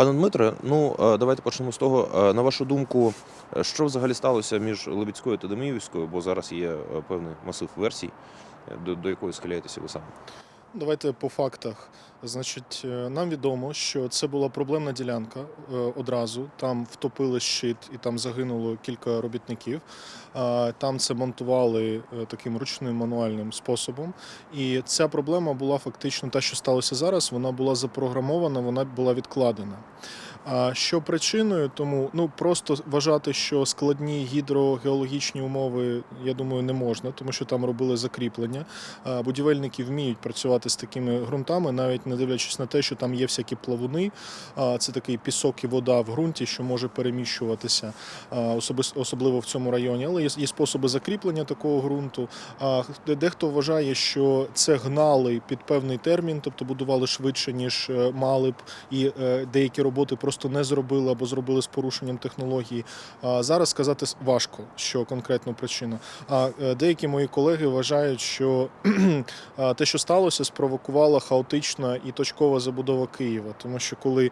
Пане Дмитре, ну е, давайте почнемо з того. Е, На вашу думку, е, що взагалі сталося між Лебідською та Деміївською, бо зараз є певний масив версій, до, до якої схиляєтеся ви саме. Давайте по фактах. Значить, е, нам відомо, що це була проблемна ділянка е, одразу. Там втопили щит і там загинуло кілька робітників. Там це монтували е, таким ручним мануальним способом. І ця проблема була фактично те, що сталося зараз. Вона була запрограмована, вона була відкладена. Що причиною, тому ну просто вважати, що складні гідрогеологічні умови, я думаю, не можна, тому що там робили закріплення. Будівельники вміють працювати з такими ґрунтами, навіть не дивлячись на те, що там є всякі плавуни. Це такий пісок і вода в ґрунті, що може переміщуватися, особливо в цьому районі. Але є, способи закріплення такого ґрунту. Дехто вважає, що це гнали під певний термін, тобто будували швидше, ніж е, мали б, і е, деякі роботи просто не зробили або зробили з порушенням технології. Зараз сказати важко, що конкретно причина. А е, деякі мої колеги вважають, що те, що сталося, спровокувала хаотична і точкова забудова Києва, тому що коли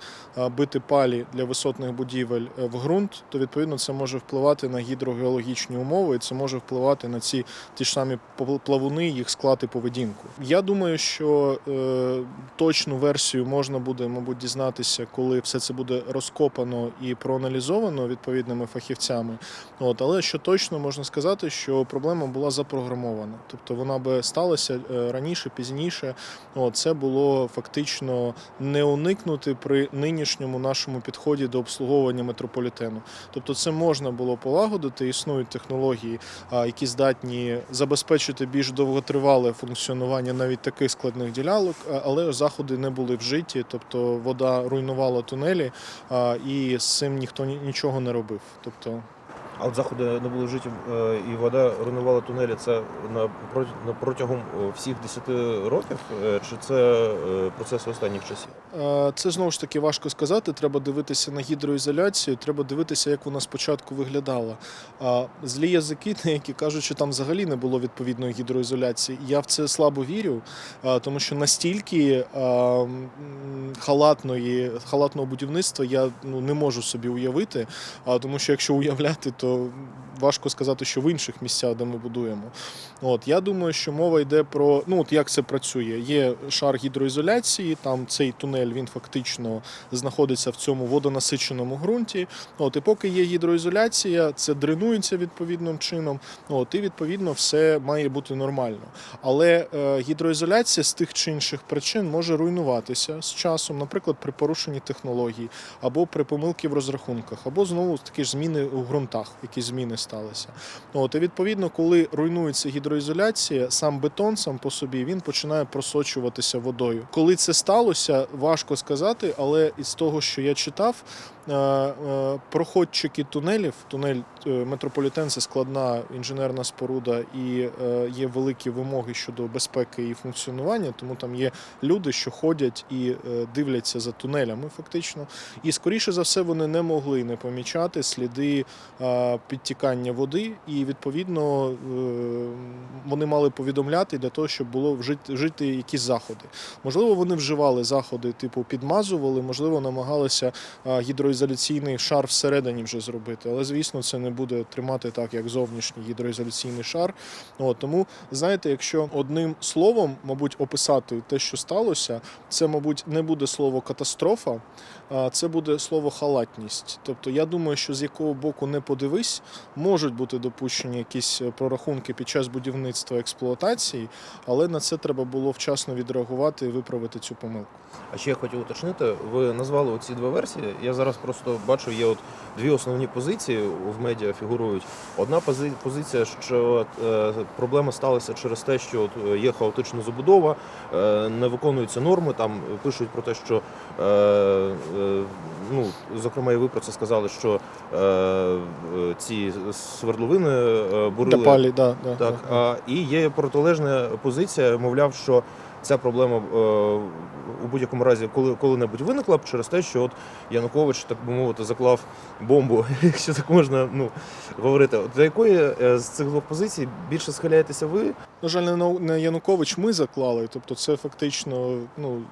бити палі для висотних будівель е, в ґрунт, то відповідно це може впливати на гідрогеологічні умови, і це може впливати на ці ті ж самі пл- плавуни, їх склад і поведінку. Я думаю, що е, точну версію можна буде, мабуть, дізнатися, коли все це буде розкопано і проаналізовано відповідними фахівцями. От, але що точно можна сказати, що проблема була запрограмована. Тобто вона би сталася е, раніше, пізніше. От, це було фактично не уникнути при нинішньому нашому підході до обслуговування метрополітену. Тобто, це можна було полагодити. Існують технології, які здатні забезпечити більш довготривале функціонування навіть таких складних ділянок, але заходи не були вжиті. Тобто вода руйнувала тунелі, і з цим ніхто ні- нічого не робив. Тобто, А от заходи не були вжиті е, і вода руйнувала тунелі. Це на протягом е, всіх 10 років, Е, чи це процес останніх часів? Це знову ж таки важко сказати. Треба дивитися на гідроізоляцію, треба дивитися, як вона спочатку виглядала. Злі язики, які кажуть, що там взагалі не було відповідної гідроізоляції. Я в це слабо вірю, тому що настільки халатної, халатного будівництва я ну, не можу собі уявити. А, тому що якщо уявляти, то 음. Важко сказати, що в інших місцях, де ми будуємо. От я думаю, що мова йде про ну от як це працює. Є шар гідроізоляції, там цей тунель він фактично знаходиться в цьому водонасиченому ґрунті. От і поки є гідроізоляція, це дренується відповідним чином. От і відповідно все має бути нормально. Але е, гідроізоляція з тих чи інших причин може руйнуватися з часом, наприклад, при порушенні технологій, або при помилки в розрахунках, або знову такі ж зміни у ґрунтах, які зміни сталися. От і відповідно, коли руйнується гідроізоляція, сам бетон сам по собі він починає просочуватися водою. Коли це сталося, важко сказати, але із того, що я читав, проходчики тунелів, тунель е, метрополітен це складна інженерна споруда і е, є великі вимоги щодо безпеки і функціонування, тому там є люди, що ходять і е, дивляться за тунелями, фактично. І скоріше за все вони не могли не помічати сліди е, підтікання води, і відповідно е, вони мали повідомляти для того, щоб було вжити, якісь заходи. Можливо, вони вживали заходи, типу підмазували, можливо, намагалися е, гідроізоляційний шар всередині вже зробити. Але звісно, це не буде тримати так, як зовнішній гідроізоляційний шар. От, тому знаєте, якщо одним словом, мабуть, описати те, що сталося, це, мабуть, не буде слово катастрофа, а це буде слово халатність. Тобто, я думаю, що з якого боку не подивись, можуть бути допущені якісь прорахунки під час будівництва експлуатації, але на це треба було вчасно відреагувати і виправити цю помилку. А ще я хотів уточнити, ви назвали оці дві версії. Я зараз просто бачу, є от дві основні позиції в медіа фігурують. Одна позиція, що е, проблема сталася через те, що от, е, є хаотична забудова, е, не виконуються норми. Там пишуть про те, що ну, зокрема, і ви про це сказали, що ці свердловини бурили. Тапалі, да, да, Так, да. а, і є протилежна позиція, мовляв, що ця проблема у будь-якому разі коли, коли-небудь виникла б через те, що от Янукович, так би мовити, заклав бомбу, якщо так можна ну, говорити. От До якої е, з цих двох позицій більше схиляєтеся ви? На жаль, не Янукович ми заклали. Тобто, це фактично ну,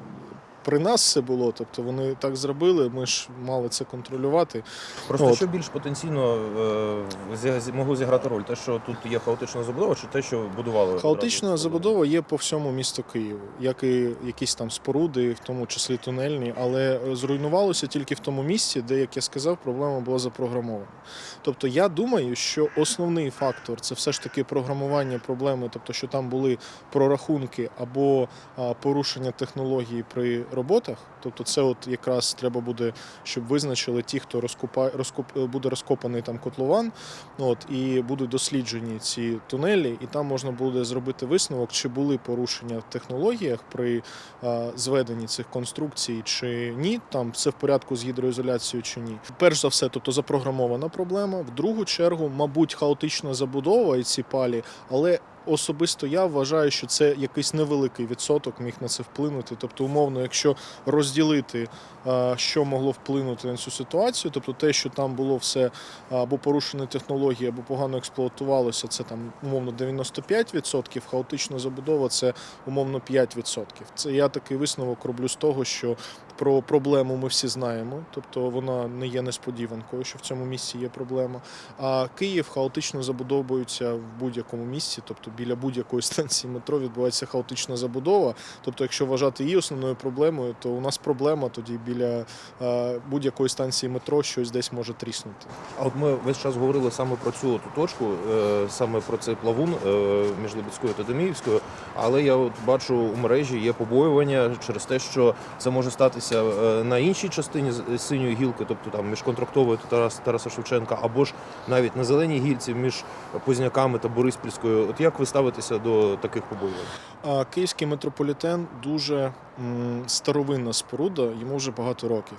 при нас все було. Тобто вони так зробили. Ми ж мали це контролювати. Просто От. що більш потенційно е, могло зіграти роль? Те, що тут є хаотична забудова, чи те, що будували? Хаотична забудова є по всьому місту Києву, як і якісь там споруди, в тому числі тунельні, але зруйнувалося тільки в тому місці, де, як я сказав, проблема була запрограмована. Тобто я думаю, що основний фактор це все ж таки програмування проблеми, тобто що там були прорахунки або порушення технології при роботах. Тобто, це от якраз треба буде, щоб визначили ті, хто розкупа, розкуп, буде розкопаний там котлован, от і будуть досліджені ці тунелі, і там можна буде зробити висновок, чи були порушення в технологіях при а, зведенні цих конструкцій, чи ні. Там все в порядку з гідроізоляцією чи ні. Перш за все, тобто запрограмована проблема. В другу чергу, мабуть, хаотична забудова і ці палі, але. Особисто я вважаю, що це якийсь невеликий відсоток міг на це вплинути. Тобто, умовно, якщо розділити, що могло вплинути на цю ситуацію, тобто те, що там було все або порушені технології, або погано експлуатувалося, це там умовно 95%, хаотична забудова це умовно 5%. Це я такий висновок роблю з того, що про проблему ми всі знаємо, тобто вона не є несподіванкою, що в цьому місці є проблема. А Київ хаотично забудовується в будь-якому місці, тобто біля будь-якої станції метро відбувається хаотична забудова. Тобто, якщо вважати її основною проблемою, то у нас проблема тоді біля е, будь-якої станції метро щось десь може тріснути. А от ми весь час говорили саме про цю ту точку, е, саме про цей плавун е, між Лебідською та Деміївською. Але я от бачу у мережі є побоювання через те, що це може статися е, на іншій частині синьої гілки, тобто там між контрактовою та Тарас, Тараса Шевченка, або ж навіть на зеленій гілці між Позняками та Бориспільською. От як ви ставитеся до таких побоювань? Київський метрополітен дуже старовинна споруда, йому вже багато років.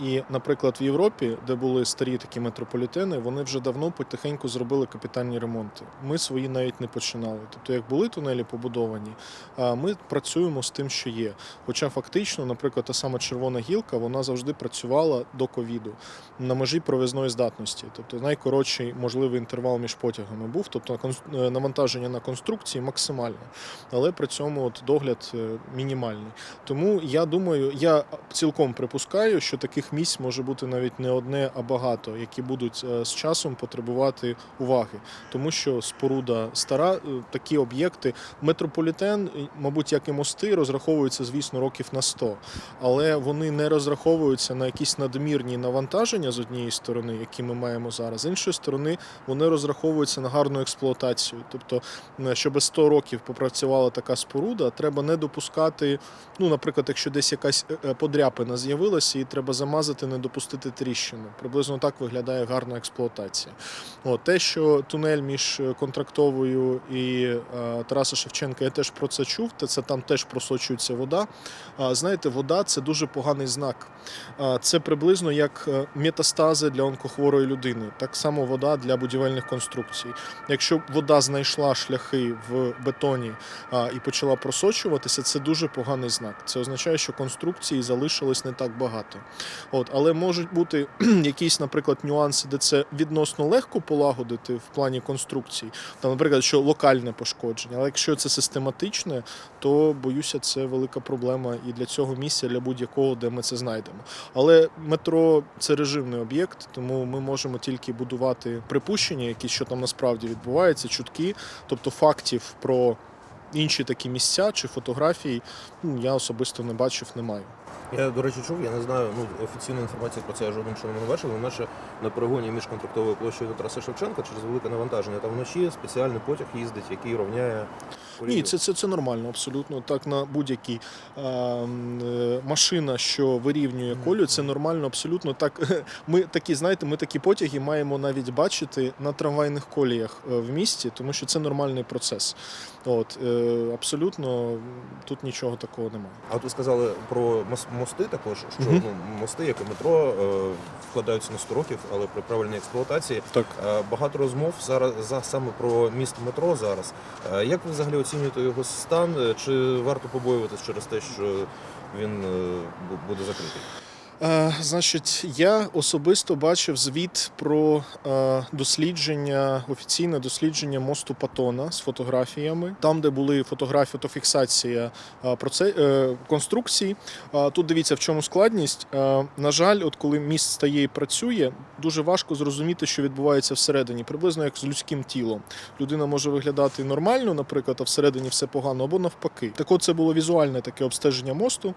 І, наприклад, в Європі, де були старі такі метрополітени, вони вже давно потихеньку зробили капітальні ремонти. Ми свої навіть не починали. Тобто, як були тунелі побудовані, ми працюємо з тим, що є. Хоча фактично, наприклад, та сама червона гілка, вона завжди працювала до ковіду на межі провізної здатності. Тобто найкоротший можливий інтервал між потягами був, тобто е, навантаження на конструкції максимальне але при цьому от догляд е, мінімальний. Тому я думаю, я цілком припускаю, що таких місць може бути навіть не одне, а багато, які будуть е, з часом потребувати уваги, тому що споруда стара, такі об'єкти, метрополітен, мабуть, як і мости, розраховуються, звісно, років на 100, але вони не розраховуються на якісь надмірні навантаження з однієї сторони, які ми маємо зараз, з іншої сторони, вони розраховуються на гарну експлуатацію. Тобто, е, щоб 100 років попрацювала така споруда, треба не допускати. Ну, наприклад, якщо десь якась е, е, подряпина з'явилася, її треба замазати, не допустити тріщину. Приблизно так виглядає гарна експлуатація. От, те, що тунель між контрактовою і Тараса Шевченка, я теж про це чув. Це там теж просочується вода. Знаєте, вода це дуже поганий знак. Це приблизно як е, метастази для онкохворої людини. Так само вода для будівельних конструкцій. Якщо вода знайшла шляхи в бетоні і почала просочуватися, це дуже поганий знак. Це означає, що конструкції залишилось не так багато. От, але можуть бути якісь, наприклад, нюанси, де це відносно легко полагодити в плані конструкцій. Там, наприклад, що локальне пошкодження. Але якщо це систематичне, то боюся, це велика проблема і для цього місця, для будь-якого, де ми це знайдемо. Але метро це режимний об'єкт, тому ми можемо тільки будувати припущення, які що там насправді відбувається, чутки, тобто фактів про інші такі місця чи фотографії, ну, я особисто не бачив, не маю. Я, до речі, чув, я не знаю, ну офіційної інформації про це я жодним чином не бачив. але Наче на перегоні між контрактовою площею та Тараса Шевченка через велике навантаження. Там вночі спеціальний потяг їздить, який рівняє. Ні, це, це, це нормально, абсолютно. Так на будь-якій е, машина, що вирівнює колію, це нормально, абсолютно. Так ми такі, знаєте, ми такі потяги маємо навіть бачити на трамвайних коліях е, в місті, тому що це нормальний процес. От е, абсолютно тут нічого такого немає. А от ви сказали про мос- мости також, що ну, мости, як і метро, е, вкладаються на 100 років, але при правильній експлуатації Так. Е, Багато розмов зараз за саме про міст метро зараз. Е, Як ви взагалі оцінюєте його стан? Е, Чи варто побоюватись через те, що він е, бу- буде закритий? Е, значить, я особисто бачив звіт про е, дослідження, офіційне дослідження мосту Патона з фотографіями, там, де були фотографії, фотофіксація е, конструкції. Тут дивіться, в чому складність. На жаль, от коли міст стає і працює, дуже важко зрозуміти, що відбувається всередині, приблизно як з людським тілом. Людина може виглядати нормально, наприклад, а всередині все погано, або навпаки. Так от це було візуальне таке обстеження мосту.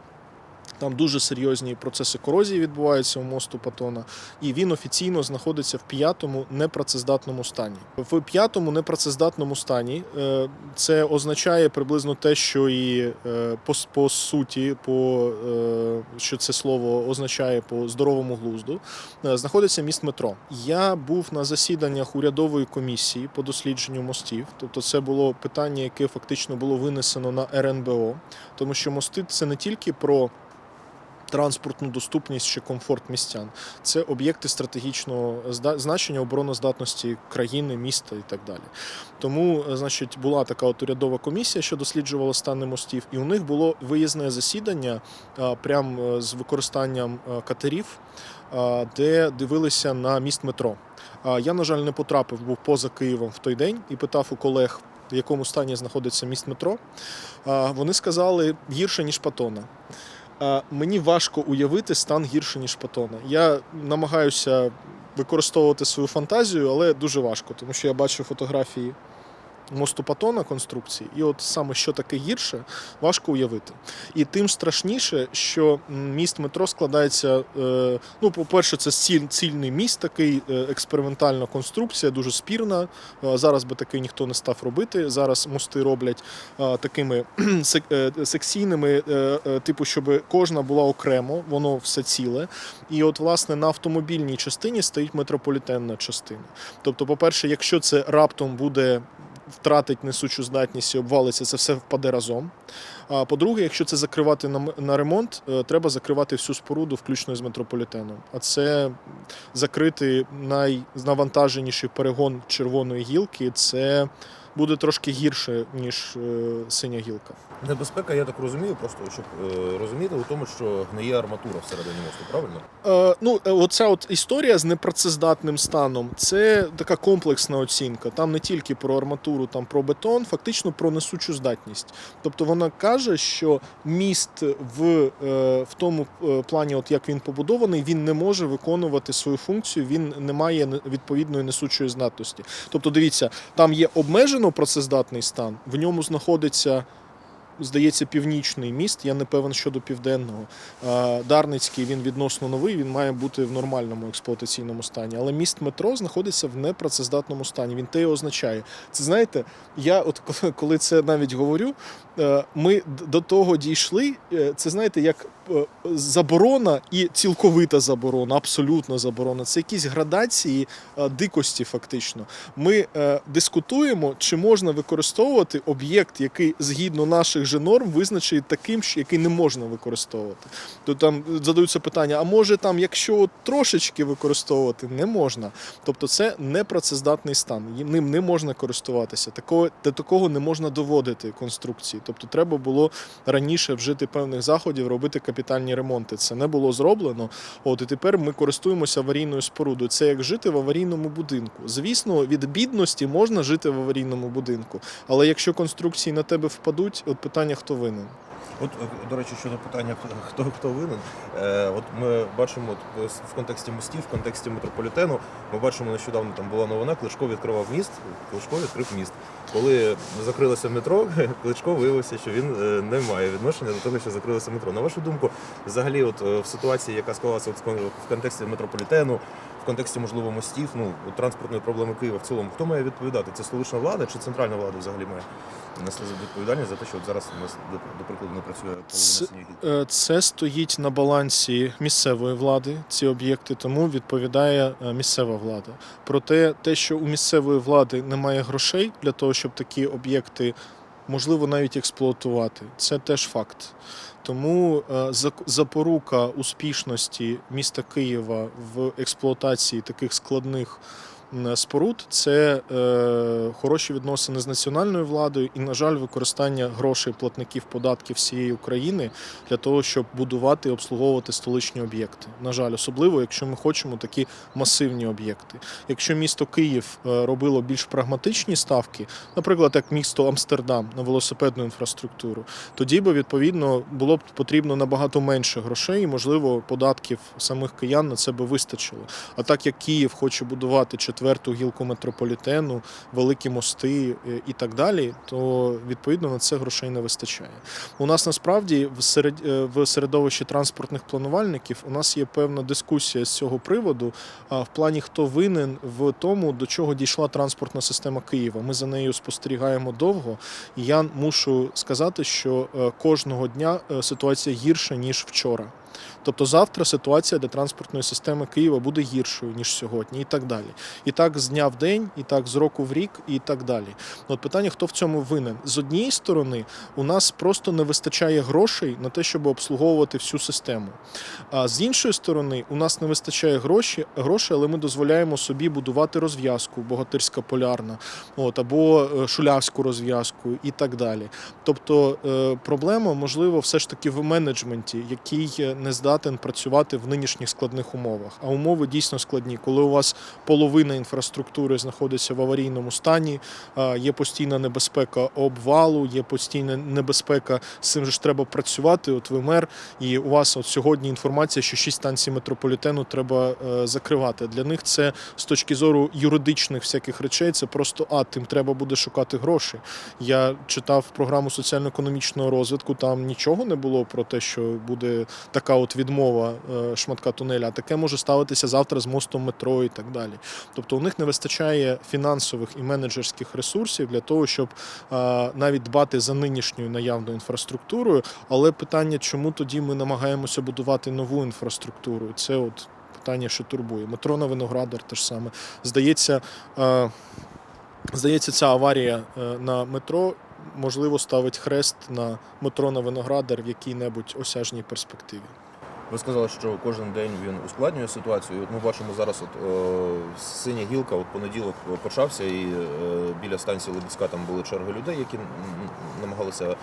Там дуже серйозні процеси корозії відбуваються у мосту Патона, і він офіційно знаходиться в п'ятому непрацездатному стані. В п'ятому непрацездатному стані е, це означає приблизно те, що і е, по, по суті, по е, що це слово означає по здоровому глузду, знаходиться міст метро. Я був на засіданнях урядової комісії по дослідженню мостів. Тобто, це було питання, яке фактично було винесено на РНБО, тому що мости це не тільки про транспортну доступність чи комфорт містян. Це об'єкти стратегічного значення обороноздатності країни, міста і так далі. Тому, е, значить, була така от урядова комісія, що досліджувала стани мостів, і у них було виїзне засідання а, прям е, з використанням е, катерів, де дивилися на міст метро. Я, на жаль, не потрапив, був поза Києвом в той день і питав у колег, в якому стані знаходиться міст метро. Вони сказали гірше, ніж Патона. Мені важко уявити стан гірше, ніж Патона. Я намагаюся використовувати свою фантазію, але дуже важко, тому що я бачу фотографії мосту Патона конструкції, і от саме що таке гірше, важко уявити. І тим страшніше, що міст метро складається. Е, ну, по-перше, це цільний міст, такий е, експериментальна конструкція, дуже спірна. Е, зараз би такий ніхто не став робити. Зараз мости роблять такими сек- секційними, типу, щоб кожна була окремо, воно все ціле. І от, власне, на автомобільній частині стоїть метрополітенна частина. Тобто, по-перше, якщо це раптом буде втратить несучу здатність і обвалиться, це все впаде разом. А по-друге, якщо це закривати на, ремонт, е, треба закривати всю споруду, включно з метрополітеном. А це закрити найнавантаженіший перегон червоної гілки, це буде трошки гірше, ніж е, синя гілка. Небезпека, я так розумію, просто щоб е, розуміти у тому, що гниє арматура всередині мосту, правильно? Е, ну, е, оця от історія з непрацездатним станом це така комплексна оцінка. Там не тільки про арматуру, там про бетон, фактично про несучу здатність. Тобто вона каже, що міст в, в тому плані, от як він побудований, він не може виконувати свою функцію, він не має відповідної несучої здатності. Тобто, дивіться, там є обмежено працездатний стан, в ньому знаходиться. Здається, північний міст. Я не певен щодо південного. Дарницький він відносно новий, він має бути в нормальному експлуатаційному стані. Але міст метро знаходиться в непрацездатному стані. Він те і означає. Це знаєте, я от коли- це навіть говорю, ми до того дійшли. е, Це знаєте, як е, заборона і цілковита заборона, абсолютна заборона. Це якісь градації е, дикості, фактично. Ми е, дискутуємо, чи можна використовувати об'єкт, який згідно наших же норм визначений таким, який не можна використовувати. То там задаються питання: а може там, якщо трошечки використовувати, не можна. Тобто це непрацездатний стан. Ним не можна користуватися. Такого, до такого не можна доводити конструкції. Тобто треба було раніше вжити певних заходів, робити капітальні ремонти. Це не було зроблено. От і тепер ми користуємося аварійною спорудою. Це як жити в аварійному будинку. Звісно, від бідності можна жити в аварійному будинку, але якщо конструкції на тебе впадуть, от питання хто винен. От, е, до речі, щодо питання, хто хто винен. Е, от ми бачимо от, в контексті мостів, в контексті метрополітену. Ми бачимо нещодавно там була новина. Кличко відкривав міст. Кличко відкрив міст. Коли закрилося метро, Кличко виявився, що він е, не має відношення до того, що закрилося метро. На вашу думку, взагалі, от е, в ситуації, яка склалася в контексті метрополітену, контексті можливо мостів, ну транспортної проблеми Києва в цілому, хто має відповідати? Це столична влада чи центральна влада взагалі має нести відповідальність за те, що от зараз у нас до, прикладу не працює Це- Це стоїть на балансі місцевої влади, ці об'єкти, тому відповідає е, місцева влада. Проте те, що у місцевої влади немає грошей для того, щоб такі об'єкти можливо навіть експлуатувати, це теж факт. Тому е, запорука успішності міста Києва в експлуатації таких складних споруд це е, хороші відносини з національною владою і, на жаль, використання грошей платників податків всієї України для того, щоб будувати і обслуговувати столичні об'єкти. На жаль, особливо якщо ми хочемо такі масивні об'єкти. Якщо місто Київ е, робило більш прагматичні ставки, наприклад, як місто Амстердам на велосипедну інфраструктуру, тоді би відповідно було б потрібно набагато менше грошей, і можливо податків самих киян на це би вистачило. А так як Київ хоче будувати четверту гілку метрополітену, великі мости е, і так далі, то відповідно на це грошей не вистачає. У нас насправді в е, середовищі транспортних планувальників у нас є певна дискусія з цього приводу. В плані хто винен в тому, до чого дійшла транспортна система Києва. Ми за нею спостерігаємо довго, і я мушу сказати, що е, кожного дня ситуація гірша ніж вчора. Тобто завтра ситуація для транспортної системи Києва буде гіршою ніж сьогодні, і так далі. І так з дня в день, і так з року в рік, і так далі. Ну, От питання, хто в цьому винен? З однієї сторони, у нас просто не вистачає грошей на те, щоб обслуговувати всю систему. А з іншої сторони, у нас не вистачає гроші, грошей, але ми дозволяємо собі будувати розв'язку, богатирська полярна, от, або е, шулявську розв'язку і так далі. Тобто е, проблема, можливо, все ж таки в менеджменті, який е, не здатен працювати в нинішніх складних умовах. А умови дійсно складні. Коли у вас половина інфраструктури знаходиться в аварійному стані, є постійна небезпека обвалу, є постійна небезпека, з цим ж треба працювати. От ви мер, і у вас от сьогодні інформація, що шість станцій метрополітену треба е, закривати. Для них це з точки зору юридичних всяких речей, це просто а тим треба буде шукати гроші. Я читав програму соціально-економічного розвитку. Там нічого не було про те, що буде така от відмова е, шматка тунеля. А таке може ставитися завтра з мостом метро і так далі. Тобто у них не вистачає фінансових і менеджерських ресурсів для того, щоб е, навіть дбати за нинішньою наявною інфраструктурою. Але питання, чому тоді ми намагаємося будувати нову інфраструктуру? Це от питання, що турбує. Метро на Виноградар те ж саме. Здається, е, здається, ця аварія на метро. Можливо, ставить хрест на метро на Виноградар в якій-небудь осяжній перспективі. Ви сказали, що кожен день він ускладнює ситуацію. Ми бачимо зараз, от е, синя гілка, от понеділок почався, і е, біля станції Лебідська там були черги людей, які намагалися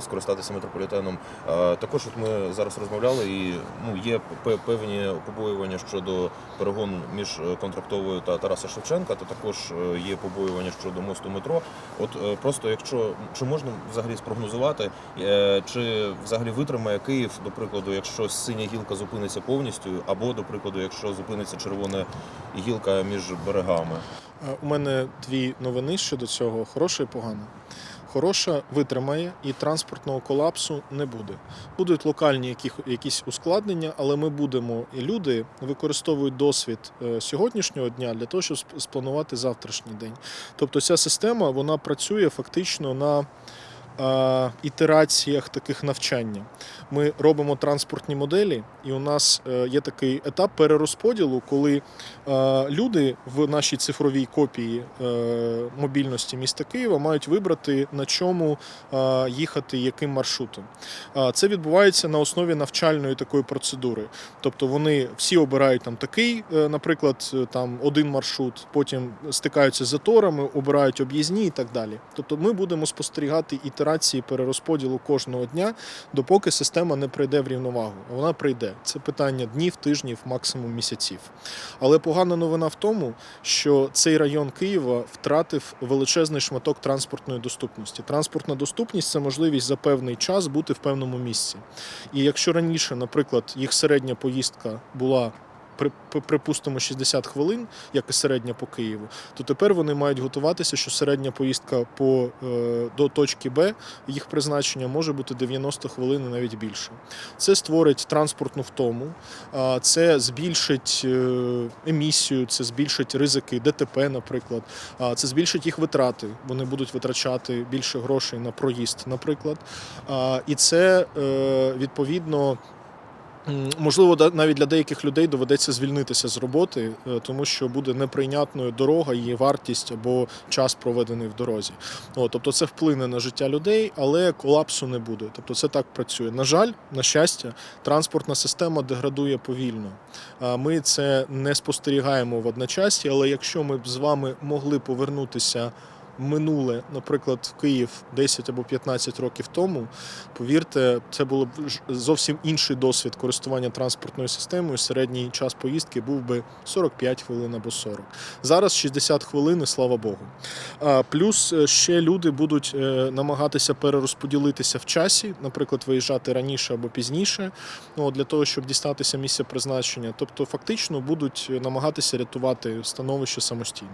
скористатися метрополітеном. Е, також от ми зараз розмовляли, і ну є певні побоювання щодо перегону між е, контрактовою та Тараса Шевченка, та також е, є побоювання щодо мосту метро. От е, просто якщо чи можна взагалі спрогнозувати, е, чи взагалі витримає Київ, до прикладу, якщо синя гілка зупиниться повністю, або до прикладу, якщо зупиниться червона гілка між берегами. Е, У мене дві новини щодо цього: хороша і погана. Хороша витримає і транспортного колапсу не буде. Будуть локальні якісь ускладнення, але ми будемо і люди використовують досвід е, сьогоднішнього дня для того, щоб сп- спланувати завтрашній день. Тобто ця система вона працює фактично на ітераціях таких навчання. Ми робимо транспортні моделі, і у нас е, є такий етап перерозподілу, коли е, люди в нашій цифровій копії е, мобільності міста Києва мають вибрати на чому е, їхати, яким маршрутом. Е, Це відбувається на основі навчальної такої процедури. Тобто вони всі обирають там такий, е, наприклад, е, там один маршрут, потім стикаються з заторами, обирають об'їзні і так далі. Тобто ми будемо спостерігати ітерації перерозподілу кожного дня, допоки система не прийде в рівновагу. Вона прийде. Це питання днів, тижнів, максимум місяців. Але погана новина в тому, що цей район Києва втратив величезний шматок транспортної доступності. Транспортна доступність це можливість за певний час бути в певному місці. І якщо раніше, наприклад, їх середня поїздка була. При- при- Припустимо 60 хвилин, як і середня по Києву, то тепер вони мають готуватися, що середня поїздка по, е, до точки Б їх призначення може бути 90 хвилин і навіть більше. Це створить транспортну втому, це збільшить е, емісію, це збільшить ризики ДТП, наприклад, це збільшить їх витрати. Вони будуть витрачати більше грошей на проїзд, наприклад. І це е, відповідно Можливо, навіть для деяких людей доведеться звільнитися з роботи, е, тому що буде неприйнятною дорога, її вартість або час проведений в дорозі. О, тобто це вплине на життя людей, але колапсу не буде. Тобто це так працює. На жаль, на щастя, транспортна система деградує повільно. Ми це не спостерігаємо в одночасі, але якщо ми б з вами могли повернутися минуле, наприклад, в Київ 10 або 15 років тому, повірте, це було б зовсім інший досвід користування транспортною системою. Середній час поїздки був би 45 хвилин або 40. Зараз 60 хвилин, і слава Богу. А, Плюс е, ще люди будуть е, намагатися перерозподілитися в часі, наприклад, виїжджати раніше або пізніше, ну, для того, щоб дістатися місця призначення. Тобто, фактично будуть намагатися рятувати становище самостійно.